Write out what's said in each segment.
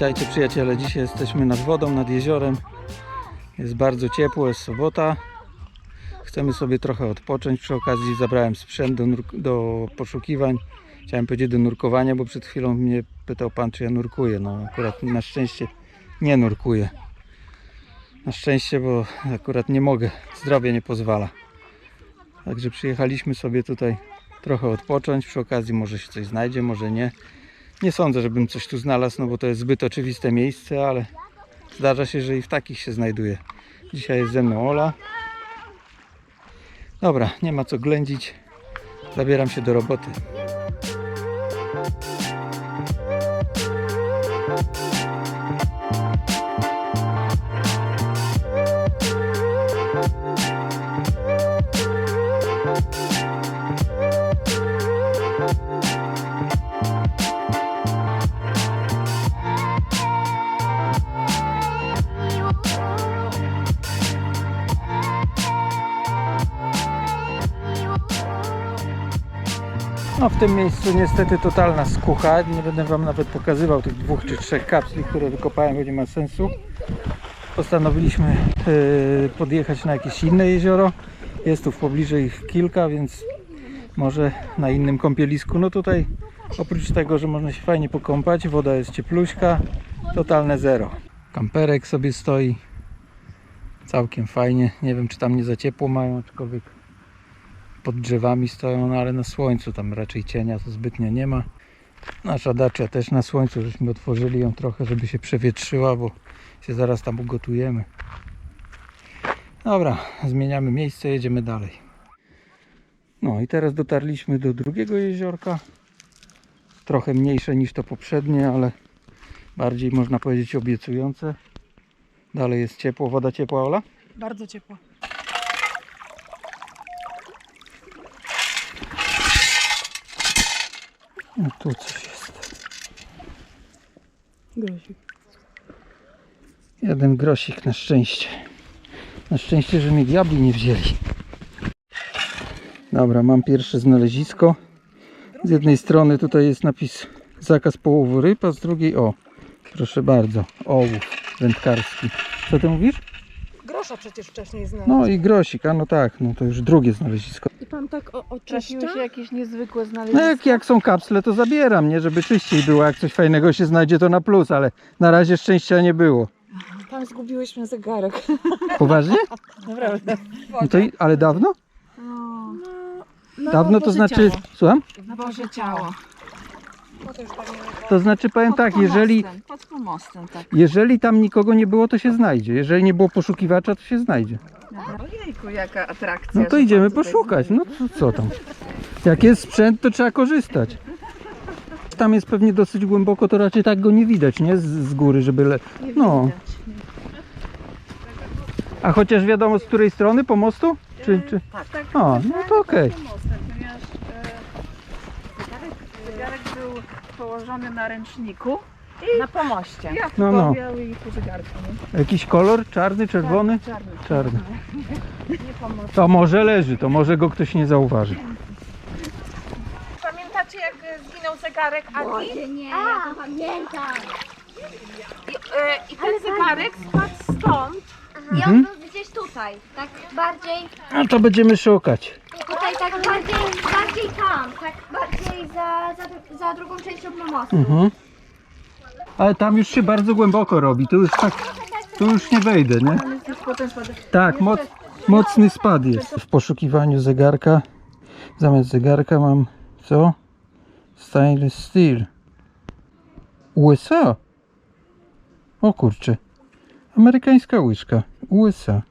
Witajcie przyjaciele. Dzisiaj jesteśmy nad wodą, nad jeziorem. Jest bardzo ciepło, jest sobota. Chcemy sobie trochę odpocząć. Przy okazji zabrałem sprzęt do, do poszukiwań. Chciałem powiedzieć do nurkowania, bo przed chwilą mnie pytał pan, czy ja nurkuję. No akurat na szczęście nie nurkuję. Na szczęście, bo akurat nie mogę. Zdrowie nie pozwala. Także przyjechaliśmy sobie tutaj trochę odpocząć. Przy okazji może się coś znajdzie, może nie. Nie sądzę, żebym coś tu znalazł, no bo to jest zbyt oczywiste miejsce, ale zdarza się, że i w takich się znajduje. Dzisiaj jest ze mną Ola. Dobra, nie ma co ględzić. Zabieram się do roboty. No w tym miejscu niestety totalna skucha. Nie będę Wam nawet pokazywał tych dwóch czy trzech kapsli, które wykopałem, bo nie ma sensu. Postanowiliśmy yy, podjechać na jakieś inne jezioro. Jest tu w pobliżu ich kilka, więc może na innym kąpielisku. No tutaj oprócz tego, że można się fajnie pokąpać, woda jest ciepluśka, totalne zero. Kamperek sobie stoi. Całkiem fajnie. Nie wiem czy tam nie za ciepło mają, aczkolwiek pod drzewami stoją, no ale na słońcu tam raczej cienia to zbytnio nie ma. Nasza dacia też na słońcu, żeśmy otworzyli ją trochę, żeby się przewietrzyła, bo się zaraz tam ugotujemy. Dobra, zmieniamy miejsce, jedziemy dalej. No i teraz dotarliśmy do drugiego jeziorka. Trochę mniejsze niż to poprzednie, ale bardziej można powiedzieć obiecujące. Dalej jest ciepło, woda ciepła, Ola? Bardzo ciepło. No tu coś jest. Grozik. Jeden grosik na szczęście. Na szczęście, że mnie diabli nie wzięli. Dobra, mam pierwsze znalezisko. Z jednej strony tutaj jest napis zakaz połowu ryb, a z drugiej o, proszę bardzo, ołów wędkarski. Co ty mówisz? Grosza przecież wcześniej znalazł. No i grosik, a no tak, no to już drugie znalezisko. I pan tak o, oczyszcza? się jakieś niezwykłe No znaleziska. jak, jak są kapsle, to zabieram, nie? Żeby czyściej było. Jak coś fajnego się znajdzie, to na plus, ale na razie szczęścia nie było. Tam zgubiłyśmy zegarek. Poważnie? Naprawdę. No to i, ale dawno? No, Dawno to znaczy, słucham? Na Boże ciało. To już pewnie To znaczy powiem Pod tak, jeżeli, pomostem, Pod pomostem, tak. jeżeli tam nikogo nie było, to się znajdzie. Jeżeli nie było poszukiwacza, to się znajdzie. Ojejku, jaka atrakcja. No to że idziemy pan tutaj poszukać. No to co tam? Jak jest sprzęt, to trzeba korzystać. Tam jest pewnie dosyć głęboko, to raczej tak go nie widać, nie? Z, z góry, żeby... Le... nie No. widać. A chociaż wiadomo z której strony pomostu? Czy, czy... Tak, tak. No to okej. E, zegarek, był położony na ręczniku na pomoście. Ja No, no. i po zegarku. Jakiś kolor? Czarny, czerwony? Czarny. Czarny. Nie pomost. To może leży, to może go ktoś nie zauważy. Pamiętacie jak zginął zegarek Agi? Nie, ja to pamiętam. I, e, I ten zegarek spadł stąd. I Mhm. on był gdzieś tutaj, tak bardziej, No to będziemy szukać. Tutaj tak bardziej, bardziej tam, tak bardziej za, za, za drugą częścią pomostu. Mhm. Ale tam już się bardzo głęboko robi. Tu już tak, tu już nie wejdę, nie? Tak, moc, mocny spad jest. W poszukiwaniu zegarka, zamiast zegarka mam co? Stainless steel. USA. O kurczę. Amerykańska łyżka. USA.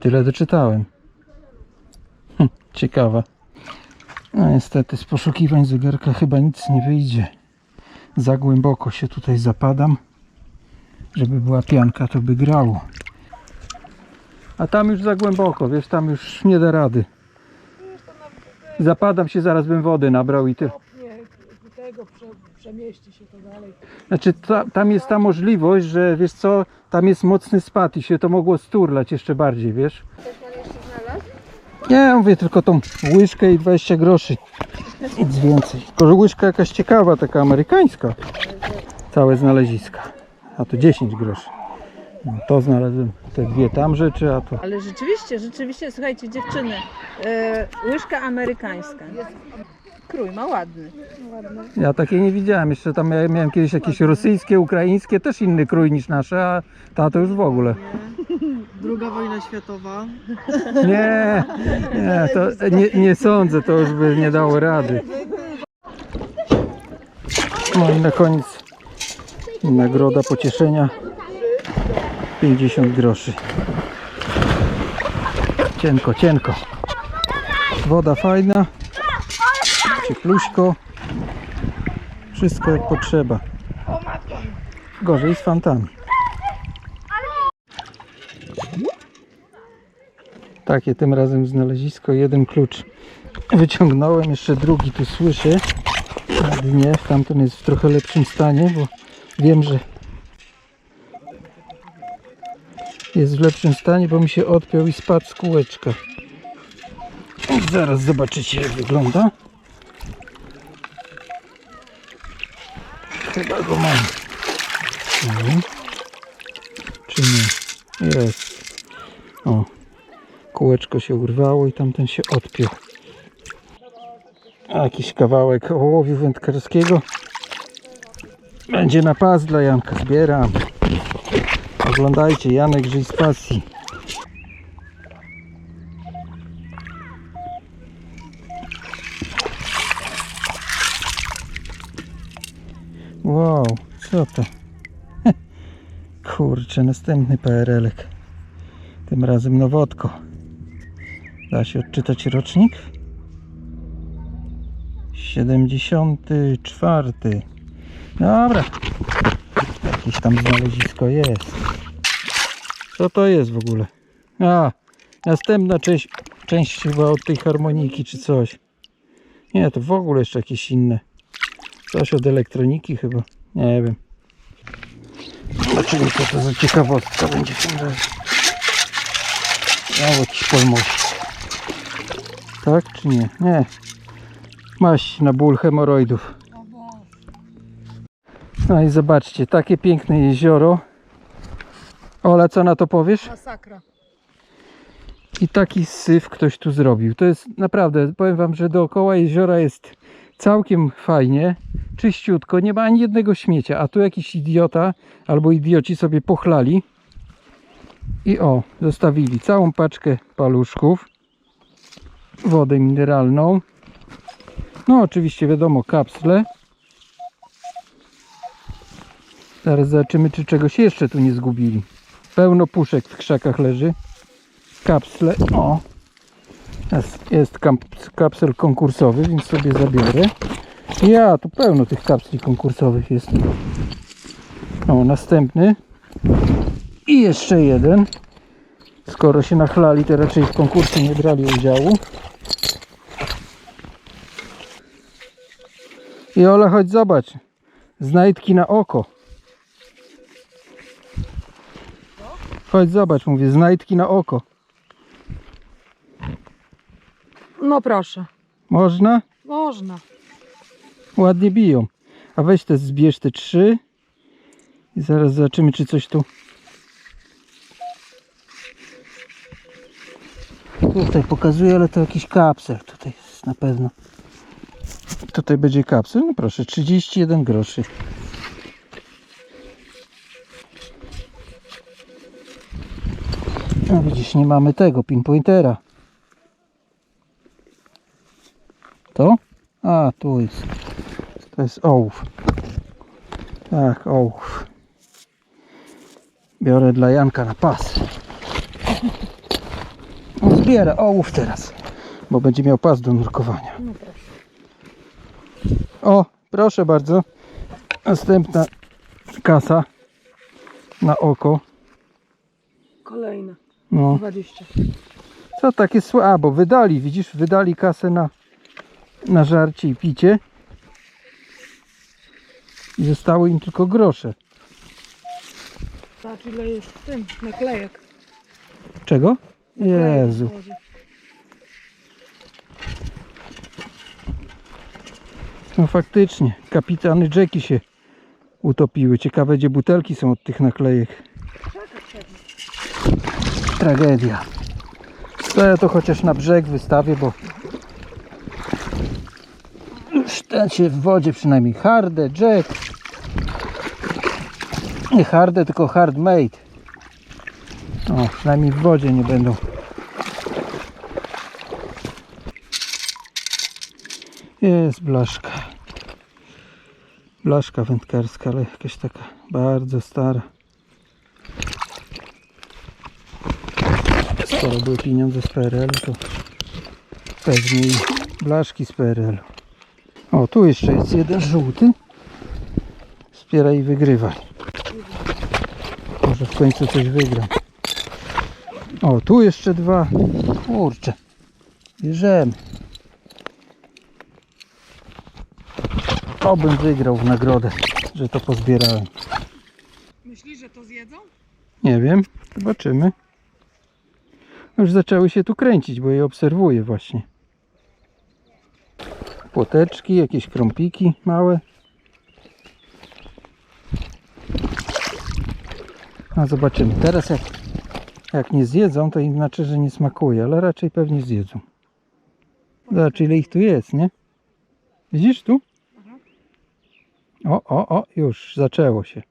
Tyle doczytałem. Ciekawa. No niestety z poszukiwań zegarka chyba nic nie wyjdzie. Za głęboko się tutaj zapadam. Żeby była pianka, to by grało. A tam już za głęboko, wiesz, tam już nie da rady. Zapadam się, zaraz bym wody nabrał i ty. Tego prze, przemieści się to dalej. Znaczy ta, tam jest ta możliwość, że wiesz co, tam jest mocny spad i się to mogło sturlać jeszcze bardziej, wiesz. Nie, mówię tylko tą łyżkę i 20 groszy. Nic więcej. Tylko, że łyżka jakaś ciekawa, taka amerykańska. Całe znaleziska. A to 10 groszy. No, to znalazłem te dwie tam rzeczy, a to Ale rzeczywiście, rzeczywiście, słuchajcie dziewczyny, e, łyżka amerykańska. Krój ma ładny. ja takie nie widziałem. Jeszcze tam ja miałem kiedyś jakieś rosyjskie, ukraińskie, też inny krój niż nasze, a ta to już w ogóle. Druga wojna światowa. Nie, nie, to nie, nie sądzę, to już by nie dało rady. No i na koniec nagroda pocieszenia 50 groszy. Cienko, cienko. Woda fajna, ciepluśko, wszystko jak potrzeba. Gorzej z fantami. Takie tym razem znalezisko. Jeden klucz wyciągnąłem, jeszcze drugi tu słyszę na dnie. Tamten jest w trochę lepszym stanie, bo wiem, że jest w lepszym stanie, bo mi się odpiął i spadł z kółeczka. Zaraz zobaczycie jak wygląda. Chyba go mam. Nie. Czy nie? Jest. O, kółeczko się urwało i tamten się odpiął. A jakiś kawałek ołowiu wędkarskiego. Będzie na pas dla Janka, zbieram. Oglądajcie, Janek żyj z pasji. Wow, co to? Kurczę, następny PRL-ek. Tym razem nowotko. Da się odczytać rocznik? 74. Dobra. Jakieś tam znalezisko jest. Co to jest w ogóle? A, następna część, część chyba od tej harmoniki czy coś. Nie, to w ogóle jeszcze jakieś inne. Coś od elektroniki chyba. Nie wiem. Zobaczymy co to za ciekawostka będzie w tym razie. Ja jakiś polmość. Tak czy nie? Nie. Maść na ból hemoroidów. No i zobaczcie, takie piękne jezioro. Ola, co na to powiesz? Masakra. I taki syf ktoś tu zrobił. To jest naprawdę, powiem wam, że dookoła jeziora jest całkiem fajnie, czyściutko, nie ma ani jednego śmiecia, a tu jakiś idiota albo idioci sobie pochlali i o, zostawili całą paczkę paluszków, wodę mineralną, no oczywiście wiadomo kapsle. Zaraz zobaczymy, czy czegoś jeszcze tu nie zgubili. Pełno puszek w krzakach leży kapsle. O! Jest, jest kapsel konkursowy, więc sobie zabiorę. Ja, tu pełno tych kapsli konkursowych jest. O, następny. I jeszcze jeden. Skoro się nachlali, to raczej w konkursie nie brali udziału. I Ola, chodź zobacz. Znajdki na oko. Chodź zobacz, mówię, znajdki na oko. No proszę. Można? Można. Ładnie biją. A weź te, zbierz te trzy. I zaraz zobaczymy, czy coś tu... Tutaj pokazuję, ale to jakiś kapsel tutaj jest na pewno. Tutaj będzie kapsel, no proszę, 31 groszy. No widzisz, nie mamy tego pinpointera. To? A, tu jest. To jest ołów. Tak, ołów. Biorę dla Janka na pas. Zbiera ołów teraz, bo będzie miał pas do nurkowania. O, proszę bardzo. Następna kasa na oko. Kolejne. No, 20. co takie słabo. Wydali, widzisz, wydali kasę na, na żarcie i picie. I zostały im tylko grosze. Zobacz ile jest w tym naklejek. Czego? Jezu. No faktycznie, kapitan Jackie się utopiły. Ciekawe, gdzie butelki są od tych naklejek. Tragedia. To ja to chociaż na brzeg wystawię, bo już ten się w wodzie przynajmniej harde, jack. Nie harde, tylko hard made. O, przynajmniej w wodzie nie będą. Jest blaszka. Blaszka wędkarska, ale jakaś taka bardzo stara. Skoro były pieniądze z PRL, to pewnie i blaszki z PRL. O, tu jeszcze jest jeden żółty. Wspieraj i wygrywaj. Może w końcu coś wygram. O, tu jeszcze dwa. Kurczę. Bierzemy. Obym wygrał w nagrodę, że to pozbierałem. Myślisz, że to zjedzą? Nie wiem, zobaczymy. Już zaczęły się tu kręcić, bo je obserwuję właśnie. Płoteczki, jakieś krąpiki małe. A zobaczymy. Teraz jak, jak nie zjedzą, to im znaczy, że nie smakuje, ale raczej pewnie zjedzą. Zobacz ile ich tu jest, nie? Widzisz tu? O, o, o, już zaczęło się.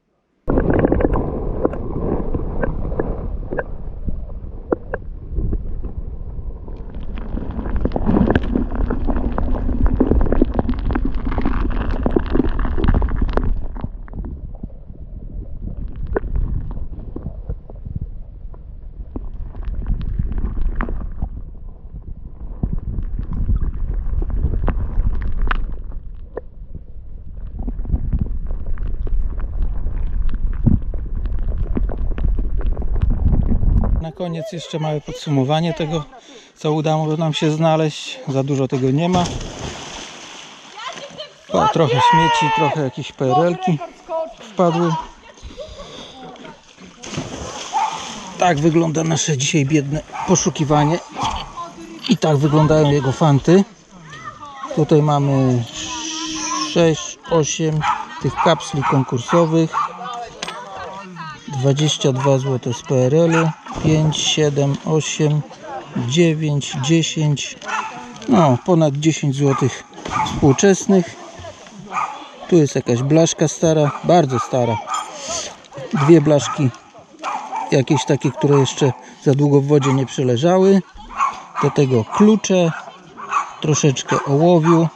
Na koniec jeszcze małe podsumowanie tego, co udało nam się znaleźć. Za dużo tego nie ma. Trochę śmieci, trochę jakieś PRL-ki wpadły. Tak wygląda nasze dzisiaj biedne poszukiwanie. I tak wyglądają jego fanty. Tutaj mamy 6, 8 tych kapsli konkursowych. 22 zł z PRL-u, 5, 7, 8, 9, 10, no ponad 10 zł współczesnych. Tu jest jakaś blaszka stara, bardzo stara. Dwie blaszki, jakieś takie, które jeszcze za długo w wodzie nie przeleżały. Do tego klucze, troszeczkę ołowiu,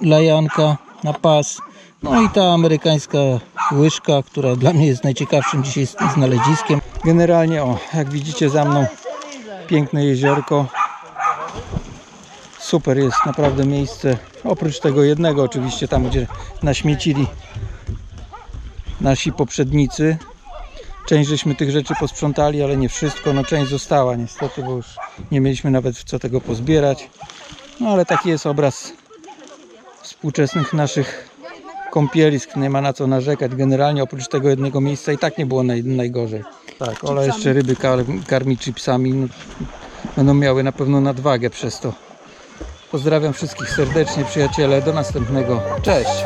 lajanka na pas. No i ta amerykańska łyżka, która dla mnie jest najciekawszym dzisiaj znaleziskiem. Generalnie o, jak widzicie za mną piękne jeziorko. Super jest naprawdę miejsce. Oprócz tego jednego oczywiście tam gdzie naśmiecili nasi poprzednicy. Część żeśmy tych rzeczy posprzątali, ale nie wszystko. No część została niestety, bo już nie mieliśmy nawet w co tego pozbierać. No ale taki jest obraz współczesnych naszych kąpielisk, nie ma na co narzekać. Generalnie oprócz tego jednego miejsca i tak nie było naj, najgorzej. Tak, Ola jeszcze ryby kar, karmi chipsami. No, będą miały na pewno nadwagę przez to. Pozdrawiam wszystkich serdecznie, przyjaciele. Do następnego. Cześć!